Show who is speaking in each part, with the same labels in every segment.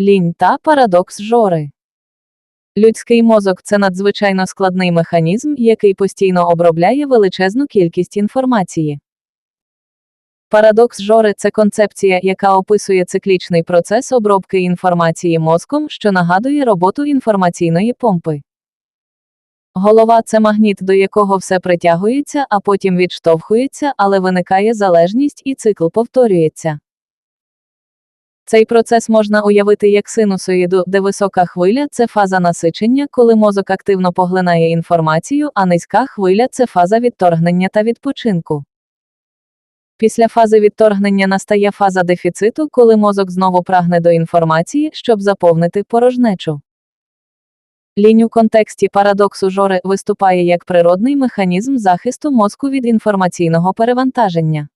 Speaker 1: Лінь та парадокс жори. Людський мозок це надзвичайно складний механізм, який постійно обробляє величезну кількість інформації. Парадокс жори це концепція, яка описує циклічний процес обробки інформації мозком, що нагадує роботу інформаційної помпи. Голова це магніт, до якого все притягується, а потім відштовхується, але виникає залежність і цикл повторюється. Цей процес можна уявити як синусоїду, де висока хвиля це фаза насичення, коли мозок активно поглинає інформацію, а низька хвиля це фаза відторгнення та відпочинку. Після фази відторгнення настає фаза дефіциту, коли мозок знову прагне до інформації, щоб заповнити порожнечу. Лінь у контексті парадоксу жори виступає як природний механізм захисту мозку від інформаційного перевантаження.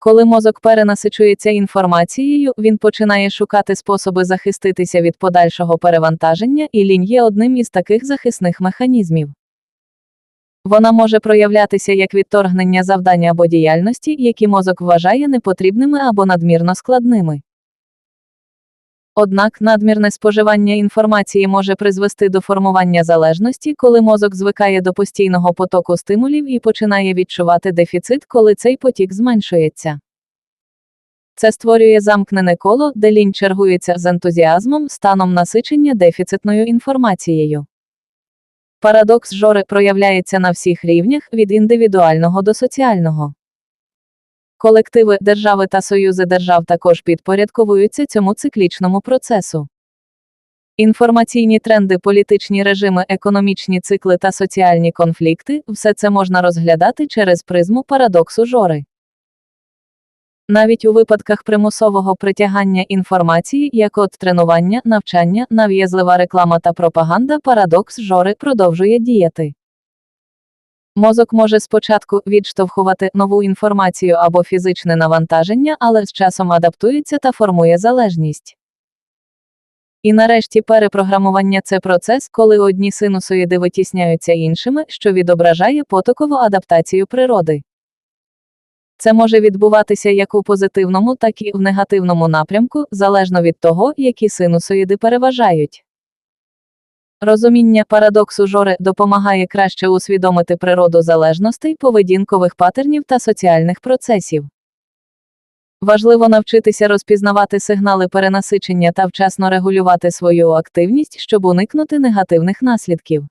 Speaker 1: Коли мозок перенасичується інформацією, він починає шукати способи захиститися від подальшого перевантаження, і лінь є одним із таких захисних механізмів. Вона може проявлятися як відторгнення завдання або діяльності, які мозок вважає непотрібними або надмірно складними. Однак надмірне споживання інформації може призвести до формування залежності, коли мозок звикає до постійного потоку стимулів і починає відчувати дефіцит, коли цей потік зменшується. Це створює замкнене коло, де лінь чергується з ентузіазмом, станом насичення дефіцитною інформацією. Парадокс жори проявляється на всіх рівнях від індивідуального до соціального. Колективи, держави та союзи держав також підпорядковуються цьому циклічному процесу. Інформаційні тренди, політичні режими, економічні цикли та соціальні конфлікти все це можна розглядати через призму парадоксу жори. Навіть у випадках примусового притягання інформації, як от тренування, навчання, нав'язлива реклама та пропаганда, парадокс жори продовжує діяти. Мозок може спочатку відштовхувати нову інформацію або фізичне навантаження, але з часом адаптується та формує залежність. І нарешті перепрограмування це процес, коли одні синусоїди витісняються іншими, що відображає потокову адаптацію природи. Це може відбуватися як у позитивному, так і в негативному напрямку, залежно від того, які синусоїди переважають. Розуміння парадоксу жори допомагає краще усвідомити природу залежностей, поведінкових патернів та соціальних процесів. Важливо навчитися розпізнавати сигнали перенасичення та вчасно регулювати свою активність, щоб уникнути негативних наслідків.